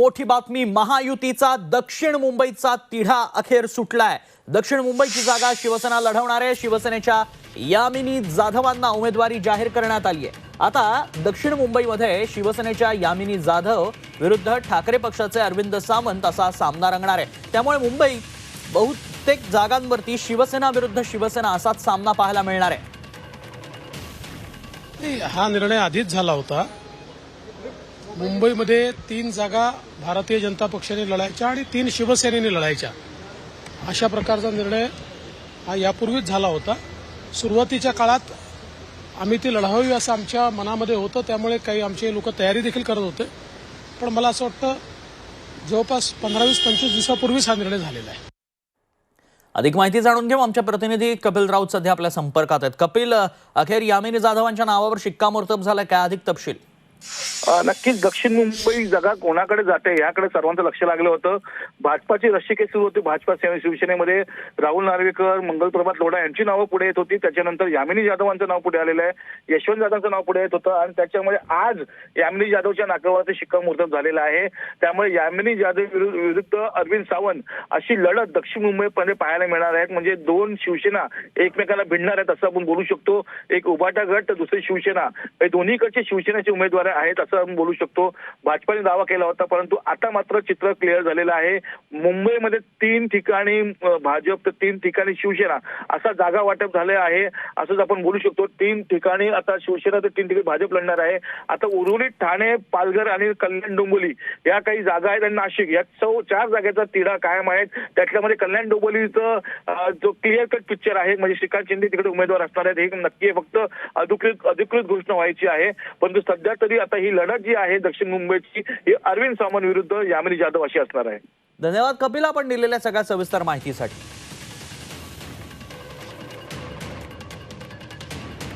मोठी बातमी महायुतीचा दक्षिण मुंबईचा तिढा अखेर सुटलाय. दक्षिण मुंबईची जागा शिवसेना लढवणार आहे. शिवसेनेच्या यामिनी जाधवांना उमेदवारी जाहीर करण्यात आली आहे. आता दक्षिण मुंबईमध्ये शिवसेनेच्या यामिनी जाधव विरुद्ध ठाकरे पक्षाचे अरविंद सावंत असा सामना रंगणार आहे. त्यामुळे मुंबई बहुतेक जागांवरती शिवसेना विरुद्ध शिवसेना असाच सामना पाहायला मिळणार आहे. हा निर्णय आधीच झाला होता. मुंबईमध्ये तीन जागा भारतीय जनता पक्षाने लढायच्या आणि तीन शिवसेनेने लढायच्या. अशा प्रकारचा निर्णय हा यापूर्वीच झाला होता. सुरुवातीच्या काळात आम्ही ती लढावी असं आमच्या मनामध्ये होतं. त्यामुळे काही आमचे लोक तयारी देखील करत होते. पण मला असं वाटतं जवळपास पंधरा वीस पंचवीस दिवसापूर्वीच हा निर्णय झालेला आहे. अधिक माहिती जाणून घेऊ आमच्या प्रतिनिधी कपिल राऊत सध्या आपल्या संपर्कात आहेत. कपिल अखेर यामिनी जाधवांच्या नावावर शिक्कामोर्तब झाला. काय अधिक तपशील? नक्कीच दक्षिण मुंबई जागा कोणाकडे जाते याकडे सर्वांचं लक्ष लागलं होतं. भाजपाची रशिके सुरू होती. भाजपा शिवसेनेमध्ये राहुल नार्वेकर मंगलप्रभात लोढा यांची नावं पुढे येत होती. त्याच्यानंतर यामिनी जाधवांचं नाव पुढे आलेलं आहे. यशवंत जाधवचं नाव पुढे येत होतं. आणि त्याच्यामुळे आज यामिनी जाधवच्या नाकावरती शिक्कामोर्तब झालेलं आहे. त्यामुळे यामिनी जाधव विरुद्ध अरविंद सावंत अशी लढत दक्षिण मुंबईमध्ये पाहायला मिळणार आहेत. म्हणजे दोन शिवसेना एकमेकाला भिडणार आहेत असं आपण बोलू शकतो. एक उभाटा गट तर दुसरी शिवसेना. हे दोन्हीकडचे शिवसेनेचे उमेदवार आहेत असं आपण बोलू शकतो. भाजपाने दावा केला होता परंतु आता मात्र चित्र क्लिअर झालेलं आहे. मुंबईमध्ये तीन ठिकाणी भाजप तर तीन ठिकाणी शिवसेना असा जागा वाटप झाले आहे. असंच आपण बोलू शकतो तीन ठिकाणी आता शिवसेना तर तीन ठिकाणी भाजप लढणार आहे. आता उर्वरित ठाणे पालघर आणि कल्याण डोंबोली या काही जागा आहेत आणि नाशिक या चौ चार जागेचा तिढा कायम आहेत. त्यातल्यामध्ये कल्याण डोंबोलीचं जो क्लिअर कट पिक्चर आहे म्हणजे श्रीकांत शिंदे तिकडे उमेदवार असणार आहेत. हे नक्की फक्त अधिकृत अधिकृत घोषणा व्हायची आहे. परंतु सध्या तरी आता ही लढत जी आहे दक्षिण मुंबईची ही अरविंद सावंत विरुद्ध यामिनी जाधव अशी असणार आहे. धन्यवाद कपिल आपण दिलेल्या सगळ्या सविस्तर माहितीसाठी.